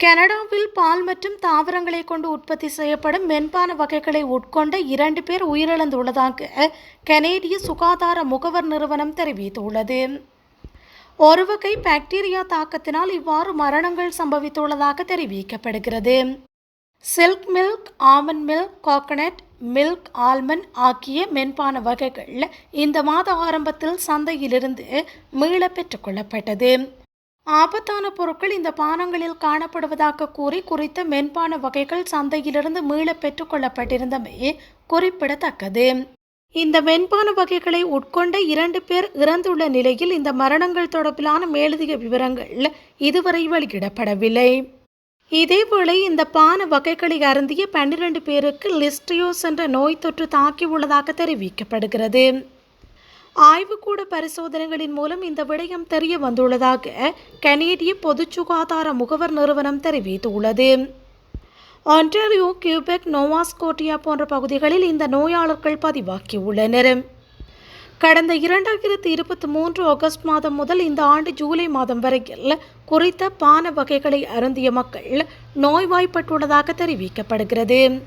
கனடாவில் பால் மற்றும் தாவரங்களை கொண்டு உற்பத்தி செய்யப்படும் மென்பான வகைகளை உட்கொண்ட இரண்டு பேர் உயிரிழந்துள்ளதாக கனேடிய சுகாதார முகவர் நிறுவனம் தெரிவித்துள்ளது. ஒரு வகை பாக்டீரியா தாக்கத்தினால் இவ்வாறு மரணங்கள் சம்பவித்துள்ளதாக தெரிவிக்கப்படுகிறது. Silk milk almond milk coconut milk almond ஆகிய மென்பான வகைகள் இந்த மாத ஆரம்பத்தில் சந்தையிலிருந்து மீள பெற்றுக்கொள்ளப்பட்டது ஆபத்தான பொருட்கள் இந்த பானங்களில் காணப்படுவதாக கூறி குறித்த மென்பான வகைகள் சந்தையிலிருந்து மீள பெற்றுக்கொள்ளப்பட்டிருந்தமை குறிப்பிடத்தக்கது. இந்த மென்பான வகைகளை உட்கொண்ட இரண்டு பேர் இறந்துள்ள நிலையில் இந்த மரணங்கள் தொடர்பிலான மேலதிக விவரங்கள் இதுவரை வெளியிடப்படவில்லை. இதேவேளை இந்த பான வகைகளை அருந்திய பன்னிரண்டு பேருக்கு லிஸ்டியோஸ் என்ற நோய் தொற்று தாக்கியுள்ளதாக தெரிவிக்கப்படுகிறது. ஆய்வுக்கூட பரிசோதனைகளின் மூலம் இந்த விடயம் தெரிய வந்துள்ளதாக கனேடிய பொது சுகாதார முகவர் நிறுவனம் தெரிவித்துள்ளது. ஆண்டாரியோ கியூபெக் நோவாஸ்கோட்டியா போன்ற பகுதிகளில் இந்த நோயாளர்கள் பதிவாகியுள்ளனர். கடந்த இரண்டாயிரத்தி இருபத்தி மூன்று ஆகஸ்ட் மாதம் முதல் இந்த ஆண்டு ஜூலை மாதம் வரையில் குறித்த பான வகைகளை அருந்திய மக்கள் நோய்வாய்ப்பட்டுள்ளதாக தெரிவிக்கப்படுகிறது.